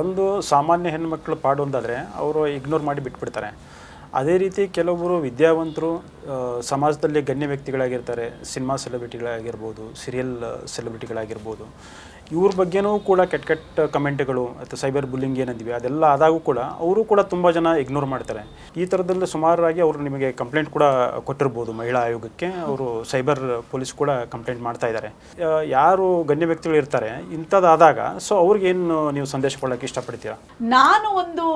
ಒಂದು ಸಾಮಾನ್ಯ ಹೆಣ್ಮಕ್ಳು ಪಾಡು ಒಂದಾದರೆ ಅವರು ಇಗ್ನೋರ್ ಮಾಡಿ ಬಿಟ್ಬಿಡ್ತಾರೆ. ಅದೇ ರೀತಿ ಕೆಲವೊಬ್ಬರು ವಿದ್ಯಾವಂತರು ಸಮಾಜದಲ್ಲಿ ಗಣ್ಯ ವ್ಯಕ್ತಿಗಳಾಗಿರ್ತಾರೆ, ಸಿನಿಮಾ ಸೆಲೆಬ್ರಿಟಿಗಳಾಗಿರ್ಬೋದು ಸೀರಿಯಲ್ ಸೆಲೆಬ್ರಿಟಿಗಳಾಗಿರ್ಬೋದು ಇವ್ರ ಬಗ್ಗೆನೂ ಕೂಡ ಕೆಟ್ಟ ಕೆಟ್ಟ ಕಮೆಂಟ್ಗಳು ಅಥವಾ ಸೈಬರ್ ಬುಲ್ಲಿಂಗ್ ಏನಂದಿವಿ ಅದೆಲ್ಲ ಆದಾಗೂ ಕೂಡ ಅವರು ಕೂಡ ತುಂಬ ಜನ ಇಗ್ನೋರ್ ಮಾಡ್ತಾರೆ. ಈ ಥರದಲ್ಲಿ ಸುಮಾರಾಗಿ ಅವರು ನಿಮಗೆ ಕಂಪ್ಲೇಂಟ್ ಕೂಡ ಕೊಟ್ಟಿರ್ಬೋದು ಮಹಿಳಾ ಆಯೋಗಕ್ಕೆ. ಅವರು ಸೈಬರ್ ಪೊಲೀಸ್ ಕೂಡ ಕಂಪ್ಲೇಂಟ್ ಮಾಡ್ತಾ ಇದ್ದಾರೆ. ಯಾರು ಗಣ್ಯ ವ್ಯಕ್ತಿಗಳು ಇರ್ತಾರೆ ಇಂಥದ್ದಾದಾಗ ಸೊ ಅವ್ರಿಗೇನು ನೀವು ಸಂದೇಶ ಕೊಡೋಕೆ ಇಷ್ಟಪಡ್ತೀರಾ? ನಾನು ಒಂದು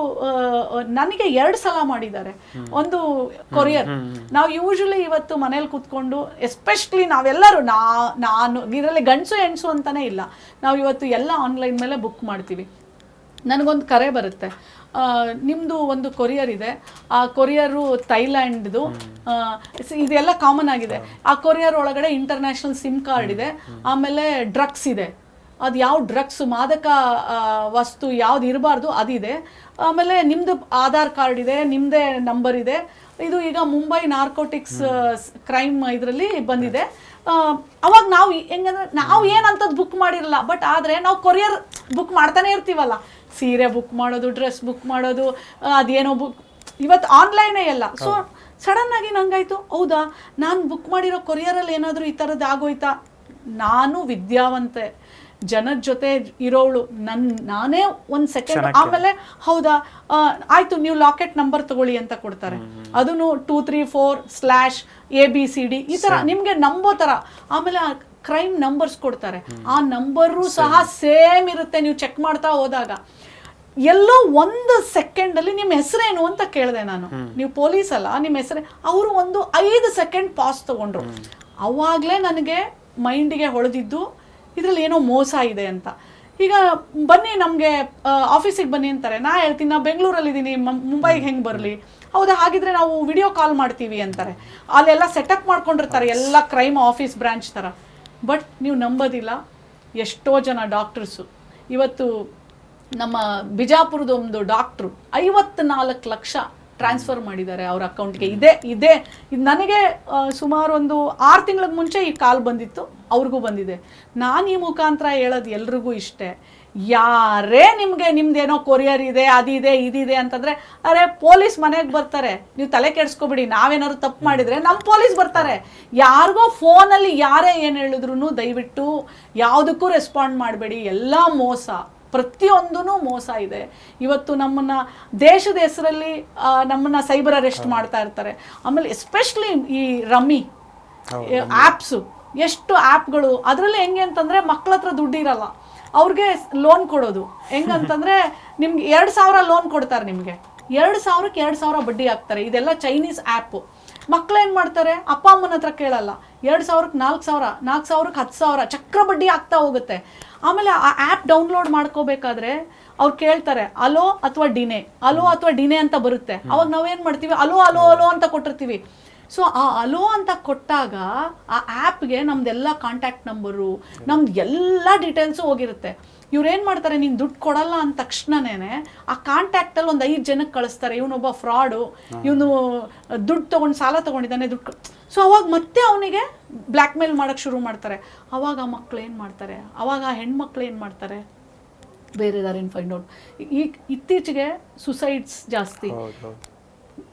ನನಗೆ ಎರಡು ಸಲ ಮಾಡಿದ್ದಾರೆ. ಒಂದು ಕೊರಿಯರ್. ನಾವು ಯೂಶಲಿ ಇವತ್ತು ಮನೇಲಿ ಕೂತ್ಕೊಂಡು ಎಸ್ಪೆಷಲಿ ನಾವೆಲ್ಲರೂ ನಾ ನಾನು ಇದರಲ್ಲಿ ಗಂಡಸು ಹೆಣ್ಸು ಅಂತಾನೆ ಇಲ್ಲ. ನಾವು ಇವತ್ತು ಎಲ್ಲ ಆನ್ಲೈನ್ ಮೇಲೆ ಬುಕ್ ಮಾಡ್ತೀವಿ. ನನಗೊಂದು ಕರೆ ಬರುತ್ತೆ. ನಿಮ್ಮದು ಒಂದು ಕೊರಿಯರ್ ಇದೆ. ಆ ಕೊರಿಯರು ಥೈಲ್ಯಾಂಡ್ದು ಇದೆಲ್ಲ ಕಾಮನ್ ಆಗಿದೆ. ಆ ಕೊರಿಯರ್ ಒಳಗಡೆ ಇಂಟರ್ನ್ಯಾಷನಲ್ ಸಿಮ್ ಕಾರ್ಡ್ ಇದೆ. ಆಮೇಲೆ ಡ್ರಗ್ಸ್ ಇದೆ. ಅದು ಯಾವ ಡ್ರಗ್ಸ್ ಮಾದಕ ವಸ್ತು ಯಾವ್ದು ಇರಬಾರ್ದು ಅದಿದೆ. ಆಮೇಲೆ ನಿಮ್ಮದು ಆಧಾರ್ ಕಾರ್ಡ್ ಇದೆ ನಿಮ್ಮದೇ ನಂಬರ್ ಇದೆ. ಇದು ಈಗ ಮುಂಬೈ ನಾರ್ಕೋಟಿಕ್ಸ್ ಕ್ರೈಮ್ ಇದರಲ್ಲಿ ಬಂದಿದೆ. ಅವಾಗ ನಾವು ಹೆಂಗಂದ್ರೆ ನಾವು ಏನಂತದ್ದು ಬುಕ್ ಮಾಡಿರಲ್ಲ ಬಟ್ ಆದರೆ ನಾವು ಕೊರಿಯರ್ ಬುಕ್ ಮಾಡ್ತಾನೆ ಇರ್ತೀವಲ್ಲ. ಸೀರೆ ಬುಕ್ ಮಾಡೋದು ಡ್ರೆಸ್ ಬುಕ್ ಮಾಡೋದು ಅದೇನೋ ಬುಕ್ ಇವತ್ತು ಆನ್ಲೈನೇ ಎಲ್ಲ ಸೊ ಸಡನ್ ಆಗಿ ನಂಗಾಯ್ತು ಹೌದಾ? ನಾನು ಬುಕ್ ಮಾಡಿರೋ ಕೊರಿಯರಲ್ಲಿ ಏನಾದರೂ ಈ ಥರದ್ದು ಆಗೋಯ್ತಾ? ನಾನು ವಿದ್ಯಾವಂತೆ. ಜನದ ಜೊತೆ ಇರೋಳು ನನ್ ನಾನೇ ಒಂದು ಸೆಕೆಂಡ್ ಆಮೇಲೆ ಹೌದಾ? ಆಯ್ತು ನೀವು ಲಾಕೆಟ್ ನಂಬರ್ ತಗೊಳ್ಳಿ ಅಂತ ಕೊಡ್ತಾರೆ. ಅದನ್ನು two three four slash A B C D ಈ ಥರ ನಿಮಗೆ ನಂಬೋ ಥರ ಆಮೇಲೆ ಕ್ರೈಮ್ ನಂಬರ್ಸ್ ಕೊಡ್ತಾರೆ. ಆ ನಂಬರು ಸಹ ಸೇಮ್ ಇರುತ್ತೆ. ನೀವು ಚೆಕ್ ಮಾಡ್ತಾ ಹೋದಾಗ. ಎಲ್ಲೋ ಒಂದು ಸೆಕೆಂಡ್ ಅಲ್ಲಿ ನಿಮ್ಮ ಹೆಸರೇನು ಅಂತ ಕೇಳಿದೆ ನಾನು. ನೀವು ಪೊಲೀಸ್ ಅಲ್ಲ ನಿಮ್ಮ ಹೆಸರೇ ಅವರು ಒಂದು ಐದು ಸೆಕೆಂಡ್ ಪಾಸ್ ತಗೊಂಡ್ರು. ಅವಾಗಲೇ ನನಗೆ ಮೈಂಡಿಗೆ ಹೊಳೆದಿದ್ದು ಇದ್ರಲ್ಲಿ ಏನೋ ಮೋಸ ಇದೆ ಅಂತ. ಈಗ ಬನ್ನಿ ನಮಗೆ ಆಫೀಸಿಗೆ ಬನ್ನಿ ಅಂತಾರೆ. ನಾ ಹೇಳ್ತೀನಿ ನಾ ಬೆಂಗಳೂರಲ್ಲಿದ್ದೀನಿ ಮುಂಬೈಗೆ ಹೆಂಗೆ ಬರಲಿ? ಹೌದಾ? ಹಾಗಿದ್ರೆ ನಾವು ವಿಡಿಯೋ ಕಾಲ್ ಮಾಡ್ತೀವಿ ಅಂತಾರೆ. ಅಲ್ಲೆಲ್ಲ ಸೆಟಪ್ ಮಾಡ್ಕೊಂಡಿರ್ತಾರೆ ಎಲ್ಲ ಕ್ರೈಮ್ ಆಫೀಸ್ ಬ್ರಾಂಚ್ ಥರ ಬಟ್ ನೀವು ನಂಬೋದಿಲ್ಲ ಎಷ್ಟೋ ಜನ ಡಾಕ್ಟರ್ಸು ಇವತ್ತು ನಮ್ಮ ಬಿಜಾಪುರದ ಒಂದು ಡಾಕ್ಟ್ರು ಐವತ್ನಾಲ್ಕು ಲಕ್ಷ ಟ್ರಾನ್ಸ್ಫರ್ ಮಾಡಿದ್ದಾರೆ ಅವ್ರ ಅಕೌಂಟ್ಗೆ. ಇದೆ ಇದೆ. ಇದು ನನಗೆ ಸುಮಾರು ಒಂದು ಆರು ತಿಂಗಳ ಮುಂಚೆ ಈ ಕಾಲ್ ಬಂದಿತ್ತು, ಅವ್ರಿಗೂ ಬಂದಿದೆ. ನಾನು ಈ ಮುಖಾಂತರ ಹೇಳೋದು ಎಲ್ರಿಗೂ ಇಷ್ಟೇ. ಯಾರೇ ನಿಮಗೆ, ನಿಮ್ದೇನೋ ಕೊರಿಯರ್ ಇದೆ ಅದಿದೆ ಇದಿದೆ ಅಂತಂದರೆ, ಅರೆ, ಪೊಲೀಸ್ ಮನೆಗೆ ಬರ್ತಾರೆ. ನೀವು ತಲೆ ಕೆಡಿಸ್ಕೊಬಿಡಿ, ನಾವೇನಾದ್ರು ತಪ್ಪು ಮಾಡಿದರೆ ನಮ್ಮ ಪೊಲೀಸ್ ಬರ್ತಾರೆ. ಯಾರಿಗೋ ಫೋನಲ್ಲಿ ಯಾರೇ ಏನು ಹೇಳಿದ್ರು ದಯವಿಟ್ಟು, ಯಾವುದಕ್ಕೂ ರೆಸ್ಪಾಂಡ್ ಮಾಡಬೇಡಿ. ಎಲ್ಲ ಮೋಸ. ಪ್ರತಿಯೊಂದೂ ಮೋಸ ಇದೆ. ಇವತ್ತು ನಮ್ಮನ್ನ ದೇಶದ ಹೆಸರಲ್ಲಿ ನಮ್ಮನ್ನು ಸೈಬರ್ ಅರೆಸ್ಟ್ ಮಾಡ್ತಾ ಇರ್ತಾರೆ. ಆಮೇಲೆ ಎಸ್ಪೆಷಲಿ ಈ ರಮ್ಮಿ ಆ್ಯಪ್ಸು ಎಷ್ಟು ಆ್ಯಪ್ಗಳು ಅದರಲ್ಲಿ ಹೆಂಗೆ ಅಂತಂದರೆ ಮಕ್ಕಳ ಹತ್ರ ದುಡ್ಡಿರಲ್ಲ. ಅವ್ರಿಗೆ ಲೋನ್ ಕೊಡೋದು. ಹೆಂಗಂತಂದರೆ ನಿಮ್ಗೆ ಎರಡು ಸಾವಿರ ಲೋನ್ ಕೊಡ್ತಾರೆ ನಿಮಗೆ. ಎರಡು ಸಾವಿರಕ್ಕೆ ಎರಡು ಸಾವಿರ ಬಡ್ಡಿ ಹಾಕ್ತಾರೆ. ಇದೆಲ್ಲ ಚೈನೀಸ್ ಆ್ಯಪು ಮಕ್ಳು ಏನು ಮಾಡ್ತಾರೆ? ಅಪ್ಪ ಅಮ್ಮನ ಹತ್ರ ಕೇಳಲ್ಲ. ಎರಡು ಸಾವಿರಕ್ಕೆ ನಾಲ್ಕು ಸಾವಿರ ನಾಲ್ಕು ಸಾವಿರಕ್ಕೆ ಹತ್ತು ಸಾವಿರ ಚಕ್ರ ಬಡ್ಡಿ ಆಗ್ತಾ ಹೋಗುತ್ತೆ. ಆಮೇಲೆ ಆ ಆ್ಯಪ್ ಡೌನ್ಲೋಡ್ ಮಾಡ್ಕೋಬೇಕಾದ್ರೆ ಅವ್ರು ಕೇಳ್ತಾರೆ ಅಲೋ ಅಥವಾ ಡಿನೆ? ಅಲೋ ಅಥವಾ ಡಿನೆ ಅಂತ ಬರುತ್ತೆ. ಅವಾಗ ನಾವೇನು ಮಾಡ್ತೀವಿ? ಅಲೋ ಅಲೋ ಅಲೋ ಅಂತ ಕೊಟ್ಟಿರ್ತೀವಿ. ಸೊ ಆ ಅಲೋ ಅಂತ ಕೊಟ್ಟಾಗ ಆ ಆ್ಯಪ್ಗೆ ನಮ್ದೆಲ್ಲ ಕಾಂಟ್ಯಾಕ್ಟ್ ನಂಬರು ನಮ್ದು ಎಲ್ಲ ಡೀಟೇಲ್ಸು ಹೋಗಿರುತ್ತೆ. ಇವ್ರು ಏನು ಮಾಡ್ತಾರೆ, ನೀನು ದುಡ್ಡು ಕೊಡಲ್ಲ ಅಂದ ತಕ್ಷಣನೇ ಆ ಕಾಂಟ್ಯಾಕ್ಟಲ್ಲಿ ಒಂದು ಐದು ಜನಕ್ಕೆ ಕಳಿಸ್ತಾರೆ. ಇವನೊಬ್ಬ ಫ್ರಾಡು ಇವನು ದುಡ್ಡು ತೊಗೊಂಡು ಸಾಲ ತೊಗೊಂಡಿದ್ದಾನೆ, ದುಡ್ಡು ಸೊ ಅವಾಗ ಮತ್ತೆ ಅವನಿಗೆ ಬ್ಲ್ಯಾಕ್ ಮೇಲ್ ಮಾಡೋಕ್ಕೆ ಶುರು ಮಾಡ್ತಾರೆ. ಅವಾಗ ಆ ಮಕ್ಳು ಏನು ಮಾಡ್ತಾರೆ? ಅವಾಗ ಆ ಹೆಣ್ಮಕ್ಳು ಏನು ಮಾಡ್ತಾರೆ? ಬೇರೆ ದಾರಿನ ಫೈಂಡ್ ಔಟ್ ಈ ಇತ್ತೀಚೆಗೆ ಸುಸೈಡ್ಸ್ ಜಾಸ್ತಿ.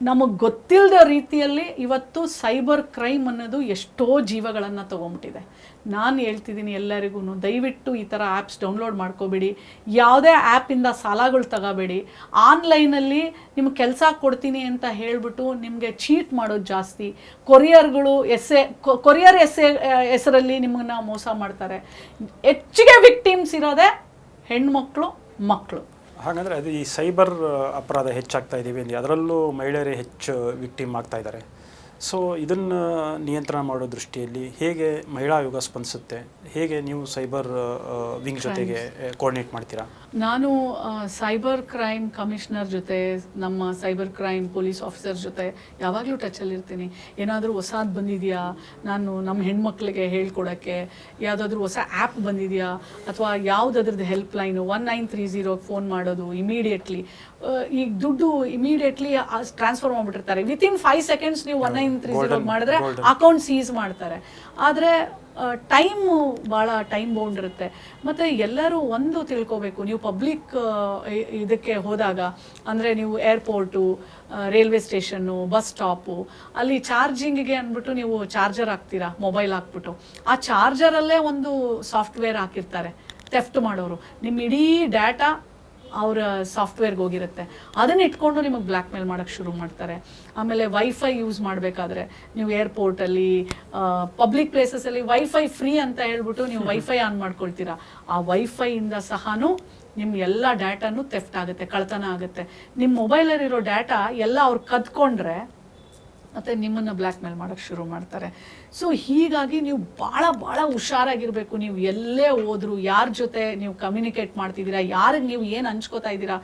ನಮಗೆ ಗೊತ್ತಿಲ್ಲದ ರೀತಿಯಲ್ಲಿ ಇವತ್ತು ಸೈಬರ್ ಕ್ರೈಮ್ ಅನ್ನೋದು ಎಷ್ಟೋ ಜೀವಗಳನ್ನು ತೊಗೊಂಬಿಟ್ಟಿದೆ. ನಾನು ಹೇಳ್ತಿದ್ದೀನಿ ಎಲ್ಲರಿಗೂ ದಯವಿಟ್ಟು ಈ ಥರ ಆ್ಯಪ್ಸ್ ಡೌನ್ಲೋಡ್ ಮಾಡ್ಕೋಬೇಡಿ. ಯಾವುದೇ ಆ್ಯಪಿಂದ ಸಾಲಗಳು ತಗೋಬೇಡಿ. ಆನ್ಲೈನಲ್ಲಿ ನಿಮ್ಗೆ ಕೆಲಸ ಕೊಡ್ತೀನಿ ಅಂತ ಹೇಳಿಬಿಟ್ಟು ನಿಮಗೆ ಚೀಟ್ ಮಾಡೋದು ಜಾಸ್ತಿ. ಕೊರಿಯರ್ಗಳು ಎಸ್ಸೆ ಕೊರಿಯರ್ ಎಸ್ಸೆ, ಹೆಸರಲ್ಲಿ ನಿಮ್ಮನ್ನ ಮೋಸ ಮಾಡ್ತಾರೆ. ಹೆಚ್ಚಿಗೆ ವಿಕ್ಟಿಮ್ಸ್ ಇರೋದೇ ಹೆಣ್ಮಕ್ಳು ಮಕ್ಕಳು ಹಾಗಂದ್ರೆ ಅದು ಈ ಸೈಬರ್ ಅಪರಾಧ ಹೆಚ್ಚಾಗ್ತಾ ಇದೀವಿ ಅಂದ್ರೆ ಅದರಲ್ಲೂ ಮಹಿಳೆಯರೇ ಹೆಚ್ಚು ವಿಕ್ಟಿಮ್ ಆಗ್ತಾ ಇದ್ದಾರೆ. ಸೊ ಇದನ್ನು ನಿಯಂತ್ರಣ ಮಾಡೋ ದೃಷ್ಟಿಯಲ್ಲಿ ಹೇಗೆ ಮಹಿಳಾ ಆಯೋಗ ಸ್ಪಂದಿಸುತ್ತೆ? ಹೇಗೆ ನೀವು ಸೈಬರ್ ವಿಂಗ್ ಜೊತೆಗೆ ಕೋಆರ್ಡಿನೇಟ್ ಮಾಡ್ತೀರಾ? ನಾನು ಸೈಬರ್ ಕ್ರೈಮ್ ಕಮಿಷನರ್ ಜೊತೆ ನಮ್ಮ ಸೈಬರ್ ಕ್ರೈಮ್ ಪೊಲೀಸ್ ಆಫೀಸರ್ ಜೊತೆ ಯಾವಾಗಲೂ ಟಚಲ್ಲಿ ಇರ್ತೀನಿ. ಏನಾದರೂ ಹೊಸದು ಬಂದಿದೆಯಾ? ನಾನು ನಮ್ಮ ಹೆಣ್ಮಕ್ಳಿಗೆ ಹೇಳ್ಕೊಡೋಕ್ಕೆ ಯಾವುದಾದ್ರೂ ಹೊಸ ಆ್ಯಪ್ ಬಂದಿದೆಯಾ? ಅಥವಾ ಯಾವುದಾದ್ರದ್ದು help line one nine three ಝೀರೋಗೆ phone ಮಾಡೋದು ಇಮಿಡಿಯೇಟ್ಲಿ ಈಗ ದುಡ್ಡು ಇಮಿಡಿಯೇಟ್ಲಿ ಟ್ರಾನ್ಸ್ಫರ್ ಮಾಡಿಬಿಟ್ಟಿರ್ತಾರೆ. ವಿತಿನ್ ಫೈವ್ ಸೆಕೆಂಡ್ಸ್ ನೀವು ಒನ್ ನೈನ್ ತ್ರೀ ಝೀರೋ ಮಾಡಿದ್ರೆ ಅಕೌಂಟ್ ಸೀಸ್ ಮಾಡ್ತಾರೆ. ಆದರೆ ಟೈಮ್ ಭಾಳ ಟೈಮ್ ಬೌಂಡ್ ಇರುತ್ತೆ. ಮತ್ತು ಎಲ್ಲರೂ ಒಂದು ತಿಳ್ಕೊಬೇಕು. ನೀವು ಪಬ್ಲಿಕ್ ಇದಕ್ಕೆ ಹೋದಾಗ ಅಂದರೆ ನೀವು airport railway station bus stop ಅಲ್ಲಿ ಚಾರ್ಜಿಂಗಿಗೆ ಅಂದ್ಬಿಟ್ಟು ನೀವು ಚಾರ್ಜರ್ ಹಾಕ್ತೀರಾ? ಮೊಬೈಲ್ ಹಾಕ್ಬಿಟ್ಟು. ಆ ಚಾರ್ಜರಲ್ಲೇ ಒಂದು ಸಾಫ್ಟ್ವೇರ್ ಹಾಕಿರ್ತಾರೆ ಥೆಫ್ಟ್ ಮಾಡೋರು. ನಿಮ್ಮ ಇಡೀ ಡಾಟಾ ಅವರ ಸಾಫ್ಟ್ವೇರ್ಗೆ ಹೋಗಿರುತ್ತೆ. ಅದನ್ನ ಇಟ್ಕೊಂಡು ನಿಮಗೆ ಬ್ಲ್ಯಾಕ್ ಮೇಲ್ ಮಾಡೋಕ್ಕೆ ಶುರು ಮಾಡ್ತಾರೆ. ಆಮೇಲೆ ವೈಫೈ ಯೂಸ್ ಮಾಡಬೇಕಾದ್ರೆ ನೀವು ಏರ್ಪೋರ್ಟಲ್ಲಿ ಪಬ್ಲಿಕ್ ಪ್ಲೇಸಸಲ್ಲಿ ವೈಫೈ ಫ್ರೀ ಅಂತ ಹೇಳ್ಬಿಟ್ಟು ನೀವು ವೈಫೈ ಆನ್ ಮಾಡ್ಕೊಳ್ತೀರಾ. ಆ ವೈಫೈಯಿಂದ ಸಹನೂ ನಿಮ್ಮ ಎಲ್ಲ ಡಾಟಾನು ಥೆಫ್ಟ್ ಆಗುತ್ತೆ ಕಳ್ತನ ಆಗುತ್ತೆ. ನಿಮ್ಮ ಮೊಬೈಲಲ್ಲಿರೋ ಡಾಟಾ ಎಲ್ಲ ಅವ್ರು ಕದ್ಕೊಂಡ್ರೆ ಮತ್ತು ನಿಮ್ಮನ್ನು ಬ್ಲ್ಯಾಕ್ ಮೇಲ್ ಮಾಡೋಕ್ಕೆ ಶುರು ಮಾಡ್ತಾರೆ. ಸೊ ಹೀಗಾಗಿ ನೀವು ಭಾಳ ಭಾಳ ಹುಷಾರಾಗಿರಬೇಕು. ನೀವು ಎಲ್ಲೇ ಹೋದ್ರು ಯಾರ ಜೊತೆ ನೀವು ಕಮ್ಯುನಿಕೇಟ್ ಮಾಡ್ತಿದ್ದೀರಾ, ಯಾರಿಗೆ ನೀವು ಏನು ಹಂಚ್ಕೋತಾ ಇದ್ದೀರಾ,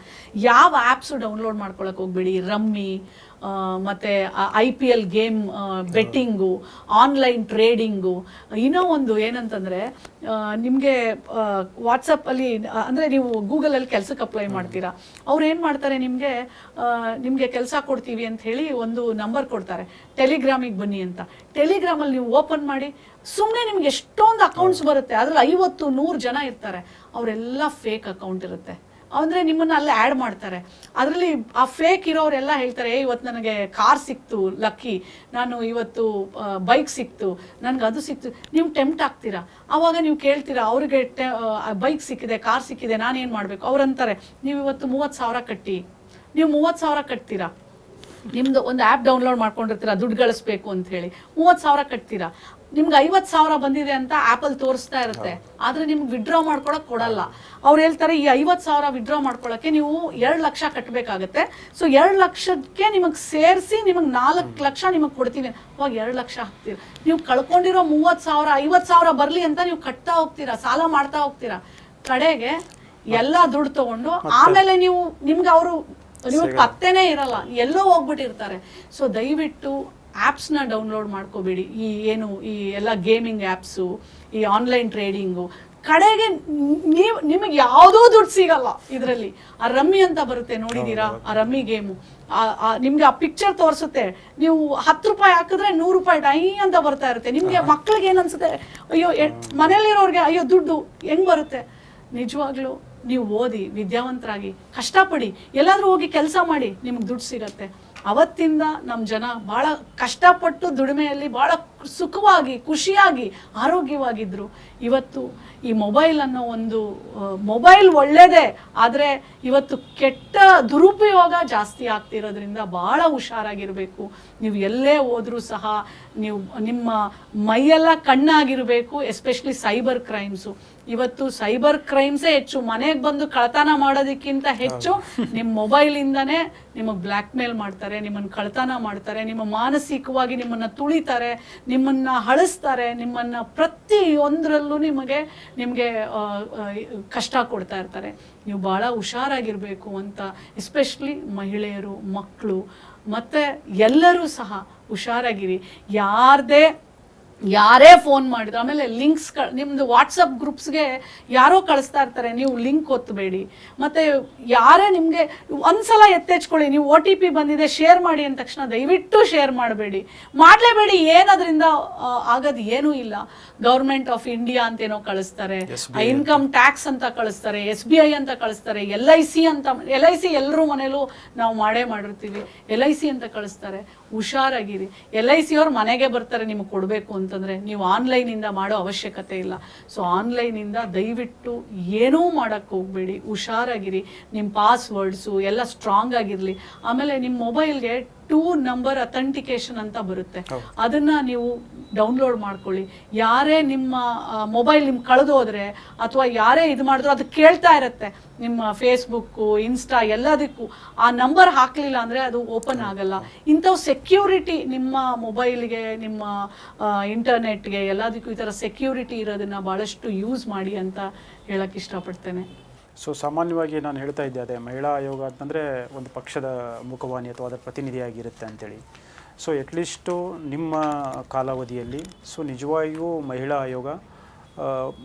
ಯಾವ ಆ್ಯಪ್ಸು ಡೌನ್ಲೋಡ್ ಮಾಡ್ಕೊಳಕ್ಕೆ ಹೋಗ್ಬೇಡಿ, ರಮ್ಮಿ ಮತ್ತೆ I P L game betting online trading ಇನ್ನೂ ಒಂದು ಏನಂತಂದರೆ ನಿಮಗೆ ವಾಟ್ಸಪ್ಪಲ್ಲಿ ಅಂದರೆ ನೀವು ಗೂಗಲಲ್ಲಿ ಕೆಲಸಕ್ಕೆ ಅಪ್ಲೈ ಮಾಡ್ತೀರಾ. ಅವ್ರು ಏನು ಮಾಡ್ತಾರೆ ನಿಮಗೆ ನಿಮಗೆ ಕೆಲಸ ಕೊಡ್ತೀವಿ ಅಂತ ಹೇಳಿ ಒಂದು ನಂಬರ್ ಕೊಡ್ತಾರೆ. ಟೆಲಿಗ್ರಾಮಿಗೆ ಬನ್ನಿ ಅಂತ. ಟೆಲಿಗ್ರಾಮಲ್ಲಿ ನೀವು ಓಪನ್ ಮಾಡಿ ಸುಮ್ಮನೆ ನಿಮ್ಗೆ ಎಷ್ಟೊಂದು ಅಕೌಂಟ್ಸ್ ಬರುತ್ತೆ. ಅದ್ರಲ್ಲಿ ಐವತ್ತು ನೂರು ಜನ ಇರ್ತಾರೆ. ಅವರೆಲ್ಲ ಫೇಕ್ ಅಕೌಂಟ್ ಇರುತ್ತೆ. ಅಂದರೆ ನಿಮ್ಮನ್ನ ಅಲ್ಲಿ ಆ್ಯಡ್ ಮಾಡ್ತಾರೆ. ಅದರಲ್ಲಿ ಆ ಫೇಕ್ ಇರೋರೆಲ್ಲ ಹೇಳ್ತಾರೆ "ಏ, ಇವತ್ತು ನನಗೆ ಕಾರ್ ಸಿಕ್ತು ಲಕ್ಕಿ ನಾನು ಇವತ್ತು ಬೈಕ್ ಸಿಕ್ತು ನನಗೆ ಅದು ಸಿಕ್ತು. ನೀವು ಟೆಂಪ್ಟ್ ಆಗ್ತೀರಾ? ಆವಾಗ ನೀವು ಕೇಳ್ತೀರಾ ಅವ್ರಿಗೆ ಬೈಕ್ ಸಿಕ್ಕಿದೆ ಕಾರ್ ಸಿಕ್ಕಿದೆ ನಾನೇನು ಮಾಡಬೇಕು? ಅವ್ರಂತಾರೆ ನೀವು ಇವತ್ತು ಮೂವತ್ತು ಸಾವಿರ ಕಟ್ಟಿ. ನೀವು ಮೂವತ್ತು ಸಾವಿರ ಕಟ್ತೀರಾ? ನಿಮ್ದು ಒಂದು ಆ್ಯಪ್ ಡೌನ್ಲೋಡ್ ಮಾಡ್ಕೊಂಡಿರ್ತೀರಾ ದುಡ್ಡು ಗಳಿಸ್ಬೇಕು ಅಂತ ಹೇಳಿ ಮೂವತ್ತು ಸಾವಿರ ಕಟ್ತೀರಾ? ನಿಮ್ಗೆ ಐವತ್ತು ಸಾವಿರ ಬಂದಿದೆ ಅಂತ ಆ್ಯಪಲ್ಲಿ ತೋರಿಸ್ತಾ ಇರುತ್ತೆ. ಆದರೆ ನಿಮ್ಗೆ ವಿಡ್ರಾ ಮಾಡ್ಕೊಳಕ್ ಕೊಡಲ್ಲ. ಅವ್ರು ಹೇಳ್ತಾರೆ ಈ ಐವತ್ತು ಸಾವಿರ ವಿಡ್ರಾ ಮಾಡ್ಕೊಳಕ್ಕೆ ನೀವು ಎರಡು ಲಕ್ಷ ಕಟ್ಟಬೇಕಾಗತ್ತೆ ಸೊ ಎರಡು ಲಕ್ಷಕ್ಕೆ ನಿಮಗೆ ಸೇರಿಸಿ ನಿಮಗೆ ನಾಲ್ಕು ಲಕ್ಷ ನಿಮಗೆ ಕೊಡ್ತೀನಿ. ಅವಾಗ ಎರಡು ಲಕ್ಷ ಹಾಕ್ತೀರಾ. ನೀವು ಕಳ್ಕೊಂಡಿರೋ ಮೂವತ್ತು ಸಾವಿರ ಐವತ್ತು ಸಾವಿರ ಬರಲಿ ಅಂತ ನೀವು ಕಟ್ತಾ ಹೋಗ್ತೀರಾ ಸಾಲ ಮಾಡ್ತಾ ಹೋಗ್ತೀರಾ? ಕಡೆಗೆ ಎಲ್ಲ ದುಡ್ಡು ತಗೊಂಡು ಆಮೇಲೆ ನೀವು ನಿಮ್ಗೆ ಅವರು ನೀವು ಪತ್ತೆನೇ ಇರಲ್ಲ. ಎಲ್ಲೋ ಹೋಗ್ಬಿಟ್ಟಿರ್ತಾರೆ. ಸೊ ದಯವಿಟ್ಟು ಆ್ಯಪ್ಸ್ನ ಡೌನ್ಲೋಡ್ ಮಾಡ್ಕೋಬೇಡಿ. ಈ ಏನು ಈ ಎಲ್ಲ ಗೇಮಿಂಗ್ ಆ್ಯಪ್ಸು ಈ ಆನ್ಲೈನ್ ಟ್ರೇಡಿಂಗು. ಕಡೆಗೆ ನೀವು ನಿಮಗೆ ಯಾವುದೋ ದುಡ್ಡು ಸಿಗಲ್ಲ ಇದರಲ್ಲಿ. ಆ ರಮ್ಮಿ ಅಂತ ಬರುತ್ತೆ ನೋಡಿದೀರಾ? ಆ ರಮ್ಮಿ ಗೇಮು. ನಿಮ್ಗೆ ಆ ಪಿಕ್ಚರ್ ತೋರಿಸುತ್ತೆ. ನೀವು ಹತ್ತು ರೂಪಾಯಿ ಹಾಕಿದ್ರೆ ನೂರು ರೂಪಾಯಿ ಡೈ ಅಂತ ಬರ್ತಾ ಇರುತ್ತೆ. ನಿಮ್ಗೆ ಮಕ್ಳಿಗೆ ಏನನ್ಸುತ್ತೆ? ಅನ್ಸುತ್ತೆ ಅಯ್ಯೋ ಎ- ಮನೇಲಿರೋರ್ಗೆ ಅಯ್ಯೋ ದುಡ್ಡು ಹೆಂಗ್ ಬರುತ್ತೆ? ನಿಜವಾಗ್ಲೂ ನೀವು ಓದಿ ವಿದ್ಯಾವಂತರಾಗಿ ಕಷ್ಟಪಡಿ ಎಲ್ಲಾದ್ರೂ ಹೋಗಿ ಕೆಲಸ ಮಾಡಿ ನಿಮ್ಗೆ ದುಡ್ಡು ಸಿಗತ್ತೆ. ಅವತ್ತಿಂದ ನಮ್ಮ ಜನ ಭಾಳ ಕಷ್ಟಪಟ್ಟು ದುಡಿಮೆಯಲ್ಲಿ ಭಾಳ ಸುಖವಾಗಿ, ಖುಷಿಯಾಗಿ ಆರೋಗ್ಯವಾಗಿದ್ದರು ಇವತ್ತು ಈ ಮೊಬೈಲ್ ಅನ್ನೋ ಒಂದು ಮೊಬೈಲ್ ಒಳ್ಳೆಯದೇ ಆದರೆ ಇವತ್ತು ಕೆಟ್ಟ ದುರುಪಯೋಗ ಜಾಸ್ತಿ ಆಗ್ತಿರೋದ್ರಿಂದ ಭಾಳ ಹುಷಾರಾಗಿರಬೇಕು. ನೀವು ಎಲ್ಲೇ ಹೋದರೂ ಸಹ ನೀವು ನಿಮ್ಮ ಮೈಯೆಲ್ಲ ಕಣ್ಣಾಗಿರಬೇಕು, ಎಸ್ಪೆಷಲಿ ಸೈಬರ್ ಕ್ರೈಮ್ಸು. ಇವತ್ತು ಸೈಬರ್ ಕ್ರೈಮ್ಸೇ ಹೆಚ್ಚು. ಮನೆಗೆ ಬಂದು ಕಳ್ತನ ಮಾಡೋದಕ್ಕಿಂತ ಹೆಚ್ಚು ನಿಮ್ಮ ಮೊಬೈಲಿಂದನೇ ನಿಮಗೆ ಬ್ಲ್ಯಾಕ್ ಮೇಲ್ ಮಾಡ್ತಾರೆ ನಿಮ್ಮನ್ನು ಕಳ್ತನ ಮಾಡ್ತಾರೆ ನಿಮ್ಮ ಮಾನಸಿಕವಾಗಿ ನಿಮ್ಮನ್ನು ತುಳಿತಾರೆ ನಿಮ್ಮನ್ನು ಹಳಿಸ್ತಾರೆ ನಿಮ್ಮನ್ನು ಪ್ರತಿಯೊಂದರಲ್ಲೂ ನಿಮಗೆ ನಿಮಗೆ ಕಷ್ಟ ಕೊಡ್ತಾ ಇರ್ತಾರೆ. ನೀವು ಭಾಳ ಹುಷಾರಾಗಿರಬೇಕು ಅಂತ ಎಸ್ಪೆಷಲಿ ಮಹಿಳೆಯರು ಮಕ್ಕಳು ಮತ್ತು ಎಲ್ಲರೂ ಸಹ ಹುಷಾರಾಗಿರಿ. ಯಾರದೇ ಯಾರೇ ಫೋನ್ ಮಾಡಿದ್ರು ಆಮೇಲೆ ಲಿಂಕ್ಸ್ ನಿಮ್ದು ವಾಟ್ಸಪ್ ಗ್ರೂಪ್ಸ್ಗೆ ಯಾರೋ ಕಳಿಸ್ತಾ ಇರ್ತಾರೆ ನೀವು ಲಿಂಕ್ ಒತ್ತಬೇಡಿ ಮತ್ತೆ ಯಾರೇ ನಿಮಗೆ ಒಂದ್ಸಲ ಎತ್ತೆಚ್ಕೊಳ್ಳಿ ನೀವು ಒ ಟಿ ಪಿ ಬಂದಿದೆ ಶೇರ್ ಮಾಡಿ ಅಂದ ತಕ್ಷಣ ದಯವಿಟ್ಟು ಶೇರ್ ಮಾಡಬೇಡಿ. ಮಾಡಲೇಬೇಡಿ ಏನದ್ರಿಂದ ಆಗದ್ ಏನೂ ಇಲ್ಲ. ಗೌರ್ಮೆಂಟ್ ಆಫ್ ಇಂಡಿಯಾ ಅಂತೇನೋ ಕಳಿಸ್ತಾರೆ ಇನ್ಕಮ್ ಟ್ಯಾಕ್ಸ್ ಅಂತ. ಕಳಿಸ್ತಾರೆ ಎಸ್ ಬಿ ಐ ಅಂತ ಕಳಿಸ್ತಾರೆ ಎಲ್ ಐ ಸಿ ಅಂತ ಎಲ್ ಐ ಸಿ ಎಲ್ಲರೂ ಮನೇಲೂ ನಾವು ಮಾಡೇ ಮಾಡಿರ್ತೀವಿ. ಎಲ್ ಐ ಸಿ ಅಂತ ಕಳಿಸ್ತಾರೆ. ಹುಷಾರಾಗಿರಿ. ಎಲ್ ಐ ಸಿ ಅವ್ರು ಮನೆಗೆ ಬರ್ತಾರೆ ನಿಮಗೆ ಕೊಡಬೇಕು ಅಂತಂದ್ರೆ ನೀವು ಆನ್ಲೈನಿಂದ ಮಾಡೋ ಅವಶ್ಯಕತೆ ಇಲ್ಲ. ಸೊ ಆನ್ಲೈನಿಂದ ದಯವಿಟ್ಟು ಏನೂ ಮಾಡೋಕ್ಕೆ ಹೋಗಬೇಡಿ. ಹುಷಾರಾಗಿರಿ. ನಿಮ್ಮ ಪಾಸ್ವರ್ಡ್ಸು ಎಲ್ಲ ಸ್ಟ್ರಾಂಗ್ ಆಗಿರಲಿ. ಆಮೇಲೆ ನಿಮ್ಮ ಮೊಬೈಲ್ಗೆ ಟೂ ನಂಬರ್ ಅಥೆಂಟಿಕೇಶನ್ ಅಂತ ಬರುತ್ತೆ. ಅದನ್ನ ನೀವು ಡೌನ್ಲೋಡ್ ಮಾಡ್ಕೊಳ್ಳಿ. ಯಾರೇ ನಿಮ್ಮ ಮೊಬೈಲ್ ನಿಮ್ಗೆ ಕಳೆದೋದ್ರೆ ಅಥವಾ ಯಾರೇ ಇದು ಮಾಡಿದ್ರು ಅದು ಕೇಳ್ತಾ ಇರುತ್ತೆ. ನಿಮ್ಮ ಫೇಸ್ಬುಕ್ಕು ಇನ್ಸ್ಟಾ ಎಲ್ಲದಕ್ಕೂ. ಆ ನಂಬರ್ ಹಾಕಲಿಲ್ಲ ಅಂದರೆ ಅದು ಓಪನ್ ಆಗಲ್ಲ. ಇಂಥವು ಸೆಕ್ಯೂರಿಟಿ ನಿಮ್ಮ ಮೊಬೈಲ್ಗೆ ನಿಮ್ಮ ಇಂಟರ್ನೆಟ್ಗೆ ಎಲ್ಲದಕ್ಕೂ ಈ ಥರ ಸೆಕ್ಯೂರಿಟಿ ಇರೋದನ್ನ ಭಾಳಷ್ಟು ಯೂಸ್ ಮಾಡಿ ಅಂತ ಹೇಳಕ್ಕೆ ಇಷ್ಟಪಡ್ತೇನೆ. ಸೊ ಸಾಮಾನ್ಯವಾಗಿ ನಾನು ಹೇಳ್ತಾ ಇದ್ದೆ ಅದೇ ಮಹಿಳಾ ಆಯೋಗ ಅಂತಂದರೆ ಒಂದು ಪಕ್ಷದ ಮುಖವಾಣಿ ಅಥವಾ ಅದರ ಪ್ರತಿನಿಧಿಯಾಗಿರುತ್ತೆ ಅಂತೇಳಿ. ಸೊ ಎಟ್ಲೀಸ್ಟು ನಿಮ್ಮ ಕಾಲಾವಧಿಯಲ್ಲಿ ಸೊ ನಿಜವಾಗಿಯೂ ಮಹಿಳಾ ಆಯೋಗ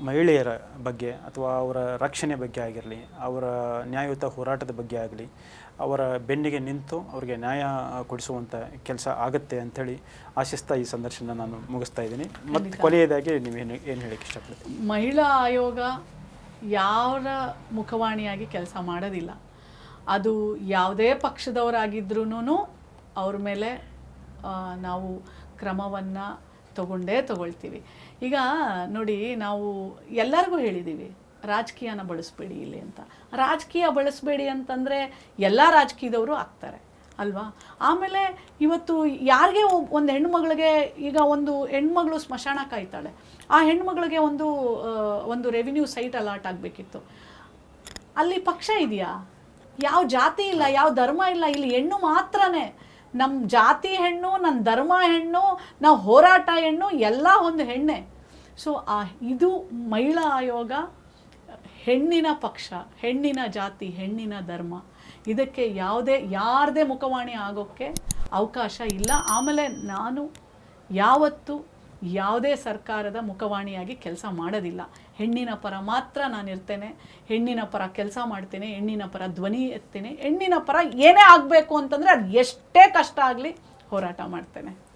ಮಹಿಳೆಯರ ಬಗ್ಗೆ ಅಥವಾ ಅವರ ರಕ್ಷಣೆ ಬಗ್ಗೆ ಆಗಿರಲಿ ಅವರ ನ್ಯಾಯಯುತ ಹೋರಾಟದ ಬಗ್ಗೆ ಆಗಲಿ ಅವರ ಬೆನ್ನಿಗೆ ನಿಂತು ಅವರಿಗೆ ನ್ಯಾಯ ಕೊಡಿಸುವಂಥ ಕೆಲಸ ಆಗುತ್ತೆ ಅಂಥೇಳಿ ಆಶಿಸ್ತಾ ಈ ಸಂದರ್ಶನ ನಾನು ಮುಗಿಸ್ತಾ ಇದ್ದೀನಿ. ಮತ್ತು ಕೊನೆಯದಾಗಿ ನೀವೇನು ಏನು ಹೇಳಕ್ಕೆ ಇಷ್ಟಪಡ್ತೀನಿ ಮಹಿಳಾ ಆಯೋಗ ಯಾರ ಮುಖವಾಣಿಯಾಗಿ ಕೆಲಸ ಮಾಡೋದಿಲ್ಲ. ಅದು ಯಾವುದೇ ಪಕ್ಷದವರಾಗಿದ್ರೂ ಅವ್ರ ಮೇಲೆ ನಾವು ಕ್ರಮವನ್ನು ತಗೊಂಡೇ ತಗೊಳ್ತೀವಿ. ಈಗ ನೋಡಿ, ನಾವು ಎಲ್ಲರಿಗೂ ಹೇಳಿದ್ದೀವಿ ರಾಜಕೀಯನ ಬಳಸಬೇಡಿ ಇಲ್ಲಿ ಅಂತ. ರಾಜಕೀಯ ಬಳಸಬೇಡಿ ಅಂತಂದರೆ ಎಲ್ಲ ರಾಜಕೀಯದವರು ಆಗ್ತಾರೆ. ಅಲ್ವಾ? ಆಮೇಲೆ ಇವತ್ತು ಯಾರಿಗೆ ಒಂದು ಹೆಣ್ಮಗಳಿಗೆ ಈಗ ಒಂದು ಹೆಣ್ಮಗಳು ಸ್ಮಶಾನ ಕಾಯ್ತಾಳೆ, ಆ ಹೆಣ್ಮಗಳಿಗೆ ಒಂದು ಒಂದು ರೆವಿನ್ಯೂ ಸೈಟ್ ಅಲಾಟ್ ಆಗಬೇಕಿತ್ತು. ಅಲ್ಲಿ ಪಕ್ಷ ಇದೆಯಾ? ಯಾವ ಜಾತಿ ಇಲ್ಲ, ಯಾವ ಧರ್ಮ ಇಲ್ಲ, ಇಲ್ಲಿ ಹೆಣ್ಣು ಮಾತ್ರನೇ. ನಮ್ಮ ಜಾತಿ ಹೆಣ್ಣು ನನ್ನ ಧರ್ಮ ಹೆಣ್ಣು, ನಾವು ಹೋರಾಟ ಹೆಣ್ಣು, ಎಲ್ಲ ಒಂದು ಹೆಣ್ಣೆ. ಸೊ ಆ, ಇದು ಮಹಿಳಾ ಆಯೋಗ, ಹೆಣ್ಣಿನ ಪಕ್ಷ, ಹೆಣ್ಣಿನ ಜಾತಿ, ಹೆಣ್ಣಿನ ಧರ್ಮ. ಇದಕ್ಕೆ ಯಾವುದೇ, ಯಾರದೇ ಮುಖವಾಣಿ ಆಗೋಕ್ಕೆ ಅವಕಾಶ ಇಲ್ಲ. ಆಮೇಲೆ ನಾನು ಯಾವತ್ತೂ ಯಾವುದೇ ಸರ್ಕಾರದ ಮುಖವಾಣಿಯಾಗಿ ಕೆಲಸ ಮಾಡೋದಿಲ್ಲ. ಹೆಣ್ಣಿನ ಪರ ಮಾತ್ರ ನಾನು ಇರ್ತೇನೆ ಹೆಣ್ಣಿನ ಪರ ಕೆಲಸ ಮಾಡ್ತೇನೆ, ಹೆಣ್ಣಿನ ಪರ ಧ್ವನಿ ಎತ್ತೇನೆ, ಹೆಣ್ಣಿನ ಪರ ಏನೇ ಆಗಬೇಕು ಅಂತಂದರೆ ಅದು ಎಷ್ಟೇ ಕಷ್ಟ ಆಗಲಿ ಹೋರಾಟ ಮಾಡ್ತೇನೆ.